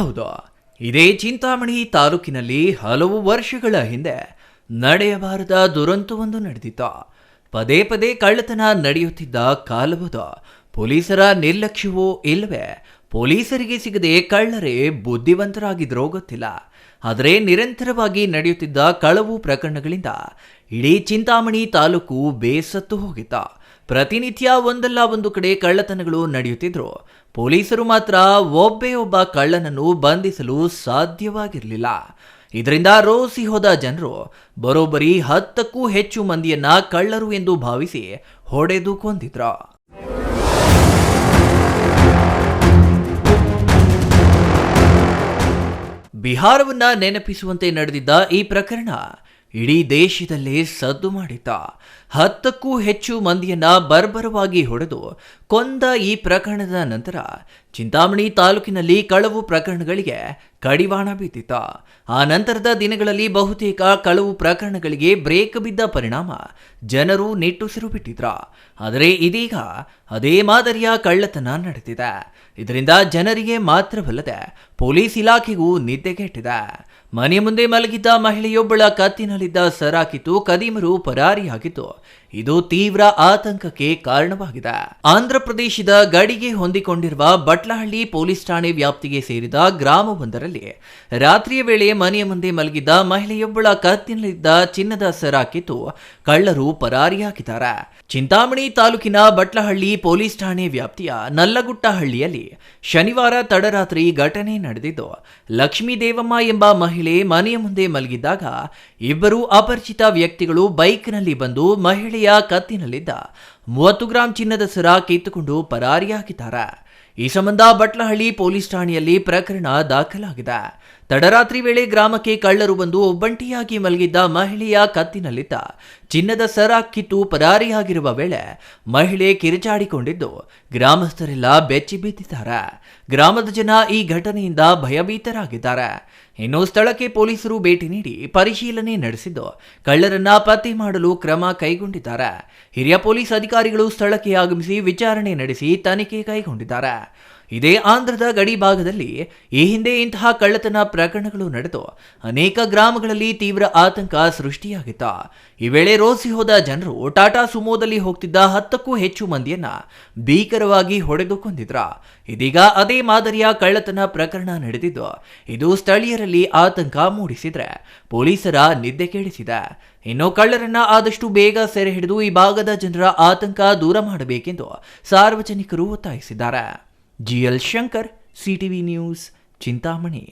ಹೌದು. ಇದೇ ಚಿಂತಾಮಣಿ ತಾಲೂಕಿನಲ್ಲಿ ಹಲವು ವರ್ಷಗಳ ಹಿಂದೆ ನಡೆಯಬಾರದ ದುರಂತವೊಂದು ನಡೆದಿತ್ತು. ಪದೇ ಪದೇ ಕಳ್ಳತನ ನಡೆಯುತ್ತಿದ್ದ ಕಾಲವದು ಪೊಲೀಸರ ನಿರ್ಲಕ್ಷ್ಯವೋ ಇಲ್ಲವೇ? ಪೊಲೀಸರಿಗೆ ಸಿಗದೆ ಕಳ್ಳರೇ ಬುದ್ಧಿವಂತರಾಗಿದ್ರೋ ಗೊತ್ತಿಲ್ಲ ಆದರೆ ನಿರಂತರವಾಗಿ ನಡೆಯುತ್ತಿದ್ದ ಕಳವು ಪ್ರಕರಣಗಳಿಂದ ಇಡೀ ಚಿಂತಾಮಣಿ ತಾಲೂಕು ಬೇಸತ್ತು ಹೋಗಿತ್ತ. ಪ್ರತಿನಿತ್ಯ ಒಂದಲ್ಲ ಒಂದು ಕಡೆ ಕಳ್ಳತನಗಳು ನಡೆಯುತ್ತಿದ್ರು. ಪೊಲೀಸರು ಮಾತ್ರ ಒಬ್ಬೇ ಒಬ್ಬ ಕಳ್ಳನನ್ನು ಬಂಧಿಸಲು ಸಾಧ್ಯವಾಗಿರಲಿಲ್ಲ. ಇದರಿಂದ ರೋಸಿ ಹೋದ ಜನರು ಬರೋಬ್ಬರಿ ಹತ್ತಕ್ಕೂ ಹೆಚ್ಚು ಮಂದಿಯನ್ನ ಕಳ್ಳರು ಎಂದು ಭಾವಿಸಿ ಹೊಡೆದು ಕೊಂದಿದ್ರು ಬಿಹಾರವನ್ನ ನೆನಪಿಸುವಂತೆ ನಡೆದಿದ್ದ ಈ ಪ್ರಕರಣ. ಇಡೀ ದೇಶದಲ್ಲೇ ಸದ್ದು ಮಾಡಿದ್ದ. ಹತ್ತಕ್ಕೂ ಹೆಚ್ಚು ಮಂದಿಯನ್ನ ಬರ್ಬರವಾಗಿ ಹೊಡೆದು ಕೊಂದ ಈ ಪ್ರಕರಣದ ನಂತರ ಚಿಂತಾಮಣಿ ತಾಲೂಕಿನಲ್ಲಿ ಕಳವು ಪ್ರಕರಣಗಳಿಗೆ ಕಡಿವಾಣ ಬಿದ್ದಿತ್ತ ಆ ನಂತರದ ದಿನಗಳಲ್ಲಿ ಬಹುತೇಕ ಕಳವು ಪ್ರಕರಣಗಳಿಗೆ ಬ್ರೇಕ್ ಬಿದ್ದ ಪರಿಣಾಮ ಜನರು ನಿಟ್ಟುಸಿರು ಬಿಟ್ಟಿದ್ರ. ಆದರೆ ಇದೀಗ ಅದೇ ಮಾದರಿಯ ಕಳ್ಳತನ ನಡೆದಿದೆ. ಇದರಿಂದ ಜನರಿಗೆ ಮಾತ್ರವಲ್ಲದೆ ಪೊಲೀಸ್ ಇಲಾಖೆಗೂ ನಿದ್ದೆಗೆಟ್ಟಿದೆ. ಮನೆ ಮುಂದೆ ಮಲಗಿದ್ದ ಮಹಿಳೆಯೊಬ್ಬಳ ಕತ್ತಿನಲ್ಲಿದ್ದ ಸರಾಕಿತು ಕದೀಮರು ಪರಾರಿಯಾಗಿತ್ತು. ಇದು ತೀವ್ರ ಆತಂಕಕ್ಕೆ ಕಾರಣವಾಗಿದೆ. ಆಂಧ್ರಪ್ರದೇಶದ ಗಡಿಗೆ ಹೊಂದಿಕೊಂಡಿರುವ ಬಟ್ಲಹಳ್ಳಿ ಪೊಲೀಸ್ ಠಾಣೆ ವ್ಯಾಪ್ತಿಗೆ ಸೇರಿದ ಗ್ರಾಮವೊಂದರಲ್ಲಿ ರಾತ್ರಿಯ ವೇಳೆ ಮನೆಯ ಮುಂದೆ ಮಲಗಿದ್ದ ಮಹಿಳೆಯೊಬ್ಬಳ ಕತ್ತಿನಲ್ಲಿದ್ದ ಚಿನ್ನದ ಸರ ಕಿತ್ತು ಕಳ್ಳರು ಪರಾರಿಯಾಗಿದ್ದಾರೆ ಚಿಂತಾಮಣಿ ತಾಲೂಕಿನ ಬಟ್ಲಹಳ್ಳಿ ಪೊಲೀಸ್ ಠಾಣೆ ವ್ಯಾಪ್ತಿಯ ನಲ್ಲಗುಟ್ಟಹಳ್ಳಿಯಲ್ಲಿ ಶನಿವಾರ ತಡರಾತ್ರಿ ಘಟನೆ ನಡೆದಿದ್ದು, ಲಕ್ಷ್ಮೀ ದೇವಮ್ಮ ಎಂಬ ಮಹಿಳೆ ಮನೆಯ ಮುಂದೆ ಮಲಗಿದ್ದಾಗ ಇಬ್ಬರು ಅಪರಿಚಿತ ವ್ಯಕ್ತಿಗಳು ಬೈಕ್ನಲ್ಲಿ ಬಂದು ಮಹಿಳೆಯ ಕತ್ತಿನಲ್ಲಿದ್ದ ಮೂವತ್ತು ಗ್ರಾಂ ಚಿನ್ನದ ಸರ ಕಿತ್ತುಕೊಂಡು ಪರಾರಿಯಾಗಿದ್ದಾರೆ ಈ ಸಂಬಂಧ ಬಟ್ಲಹಳ್ಳಿ ಪೊಲೀಸ್ ಠಾಣೆಯಲ್ಲಿ ಪ್ರಕರಣ ದಾಖಲಾಗಿದೆ. ತಡರಾತ್ರಿ ವೇಳೆ ಗ್ರಾಮಕ್ಕೆ ಕಳ್ಳರು ಬಂದು ಒಬ್ಬಂಟಿಯಾಗಿ ಮಲಗಿದ್ದ ಮಹಿಳೆಯ ಕತ್ತಿನಲ್ಲಿದ್ದ ಚಿನ್ನದ ಸರ ಕಿತ್ತು ಪರಾರಿಯಾಗಿರುವ ವೇಳೆ ಮಹಿಳೆ ಕಿರಿಚಾಡಿಕೊಂಡಿದ್ದು ಗ್ರಾಮಸ್ಥರೆಲ್ಲ ಬೆಚ್ಚಿ ಬಿದ್ದಿದ್ದಾರೆ ಗ್ರಾಮದ ಜನ ಈ ಘಟನೆಯಿಂದ ಭಯಭೀತರಾಗಿದ್ದಾರೆ. ಇನ್ನು ಸ್ಥಳಕ್ಕೆ ಪೊಲೀಸರು ಭೇಟಿ ನೀಡಿ ಪರಿಶೀಲನೆ ನಡೆಸಿದ್ದು ಕಳ್ಳರನ್ನ ಪತ್ತೆ ಮಾಡಲು ಕ್ರಮ ಕೈಗೊಂಡಿದ್ದಾರೆ. ಹಿರಿಯ ಪೊಲೀಸ್ ಅಧಿಕಾರಿಗಳು ಸ್ಥಳಕ್ಕೆ ಆಗಮಿಸಿ ವಿಚಾರಣೆ ನಡೆಸಿ ತನಿಖೆ ಕೈಗೊಂಡಿದ್ದಾರೆ. ಇದೇ ಆಂಧ್ರದ ಗಡಿ ಭಾಗದಲ್ಲಿ ಈ ಹಿಂದೆ ಇಂತಹ ಕಳ್ಳತನ ಪ್ರಕರಣಗಳು ನಡೆದು ಅನೇಕ ಗ್ರಾಮಗಳಲ್ಲಿ ತೀವ್ರ ಆತಂಕ ಸೃಷ್ಟಿಯಾಗಿತ್ತು. ಈ ವೇಳೆ ರೋಸಿ ಹೋದ ಜನರು ಟಾಟಾ ಸುಮೋದಲ್ಲಿ ಹೋಗ್ತಿದ್ದ ಹತ್ತಕ್ಕೂ ಹೆಚ್ಚು ಮಂದಿಯನ್ನ ಭೀಕರವಾಗಿ ಹೊಡೆದು ಕೊಂದಿದ್ರ ಇದೀಗ ಅದೇ ಮಾದರಿಯ ಕಳ್ಳತನ ಪ್ರಕರಣ ನಡೆದಿದ್ದು, ಇದು ಸ್ಥಳೀಯರಲ್ಲಿ ಆತಂಕ ಮೂಡಿಸಿದ್ರೆ ಪೊಲೀಸರ ನಿದ್ದೆ ಕೇಳಿಸಿದೆ. ಇನ್ನು ಕಳ್ಳರನ್ನ ಆದಷ್ಟು ಬೇಗ ಸೆರೆ ಹಿಡಿದು ಈ ಭಾಗದ ಜನರ ಆತಂಕ ದೂರ ಮಾಡಬೇಕೆಂದು ಸಾರ್ವಜನಿಕರು ಒತ್ತಾಯಿಸಿದ್ದಾರೆ. G L Shankar C T V news Chintamani.